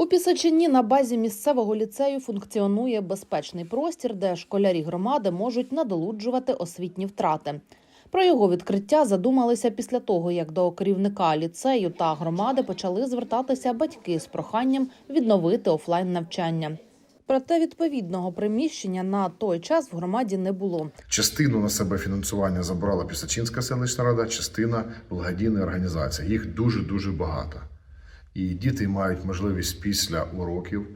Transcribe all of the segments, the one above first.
У Пісочині на базі місцевого ліцею функціонує безпечний простір, де школярі громади можуть надолуджувати освітні втрати. Про його відкриття задумалися після того, як до керівника ліцею та громади почали звертатися батьки з проханням відновити офлайн навчання. Проте відповідного приміщення на той час в громаді не було. Частину на себе фінансування забрала Пісачинська селищна рада, частина благодійна організація. Їх дуже дуже багато. І діти мають можливість після уроків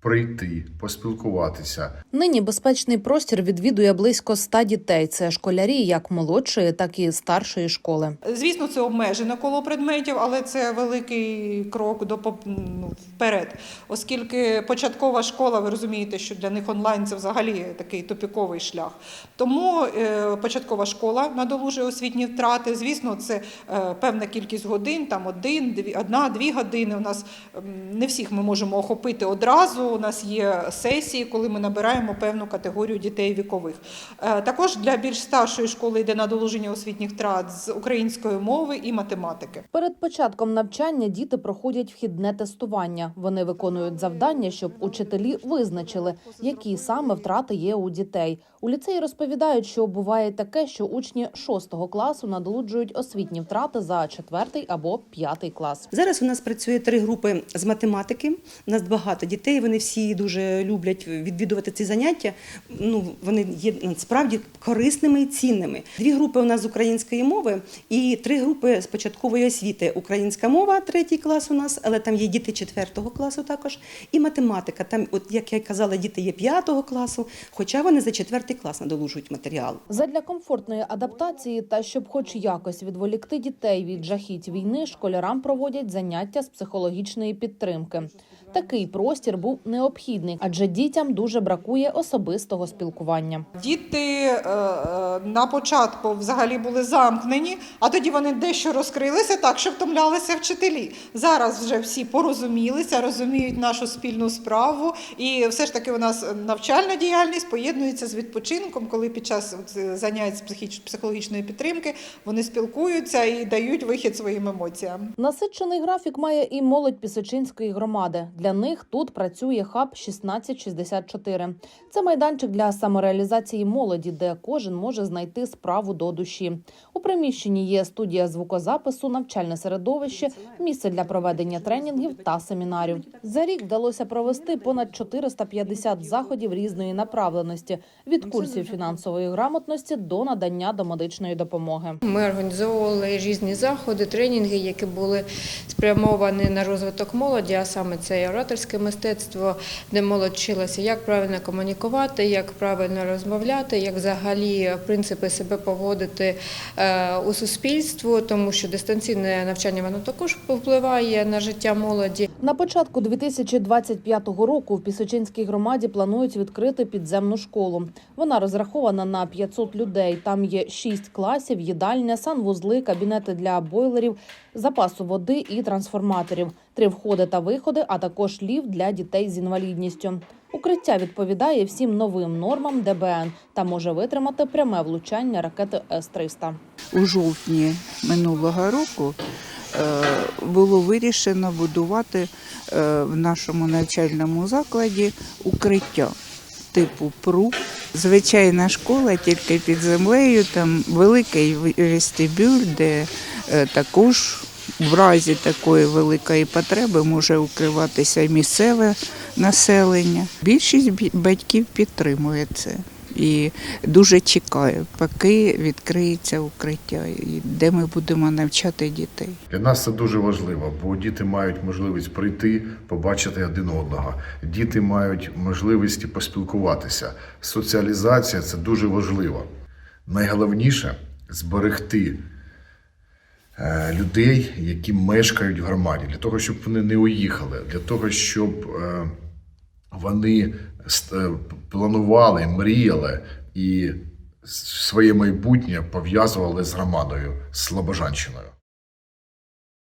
прийти, поспілкуватися, Нині безпечний простір відвідує близько ста дітей. Це школярі як молодшої, так і старшої школи. Звісно, це обмежене коло предметів, але це великий крок до ну, вперед, оскільки початкова школа, ви розумієте, що для них онлайн це взагалі такий тупіковий шлях. Тому е, початкова школа надолужує освітні втрати. Звісно, це е, певна кількість годин, там один, дві, одна-дві години. У нас не всіх ми можемо охопити одразу. У нас є сесії, коли ми набираємо певну категорію дітей вікових. Е, Також для більш старшої школи йде надолуження освітніх втрат з української мови і математики. Перед початком навчання діти проходять вхідне тестування. Вони виконують завдання, щоб учителі визначили, які саме втрати є у дітей. У ліцеї розповідають, що буває таке, що учні шостого класу надолуджують освітні втрати за четвертий або п'ятий клас. Зараз у нас працює три групи з математики. У нас багато дітей. Вони всі дуже люблять відвідувати ці заняття. Ну вони є справді корисними і цінними. Дві групи у нас з української мови і три групи з початкової освіти. Українська мова, третій клас у нас, але там є діти четвертого класу також. І математика. Там, от як я казала, діти є п'ятого класу, хоча вони за четвертий клас надолужують матеріал. Задля комфортної адаптації та щоб, хоч якось відволікти дітей від жахіть війни, школярам проводять заняття з психологічної підтримки. Такий простір був необхідний, адже дітям дуже бракує особистого спілкування. Діти е, е, на початку взагалі були замкнені, а тоді вони дещо розкрилися так, що втомлялися вчителі. Зараз вже всі порозумілися, розуміють нашу спільну справу, і все ж таки у нас навчальна діяльність поєднується з відпочинком, коли під час занять з психологічної підтримки вони спілкуються і дають вихід своїм емоціям. Насичений графік має і молодь Пісочинської громади. Для них тут працює хаб 1664. Це майданчик для самореалізації молоді, де кожен може знайти справу до душі. У приміщенні є студія звукозапису, навчальне середовище, місце для проведення тренінгів та семінарів. За рік вдалося провести понад 450 заходів різної направленості від курсів фінансової грамотності до надання домедичної допомоги. Ми організовували різні заходи, тренінги, які були спрямовані на розвиток молоді, а саме це ораторське мистецтво, де молодь вчилася, як правильно комунікувати, як правильно розмовляти, як взагалі в принципі себе поводити е, у суспільству, тому що дистанційне навчання воно також впливає на життя молоді. На початку 2025 року в Пісочинській громаді планують відкрити підземну школу. Вона розрахована на 500 людей. Там є 6 класів, їдальня, санвузли, кабінети для бойлерів, запасу води і трансформаторів, три входи та виходи, а також ліфт для дітей з інвалідністю. Укриття відповідає всім новим нормам ДБН та може витримати пряме влучання ракети С-300. у жовтні минулого року е, було вирішено будувати е, в нашому навчальному закладі укриття типу ПРУ. Звичайна школа тільки під землею, там великий вестибюль, де е, також в разі такої великої потреби може укриватися місцеве населення. Більшість батьків підтримує це і дуже чекає, поки відкриється укриття, де ми будемо навчати дітей. Для нас це дуже важливо, бо діти мають можливість прийти, побачити один одного. Діти мають можливість поспілкуватися. Соціалізація це дуже важливо. Найголовніше зберегти людей, які мешкають в громаді, для того, щоб вони не уїхали, для того, щоб е, вони е, планували, мріяли і своє майбутнє пов'язували з громадою, з Слобожанщиною.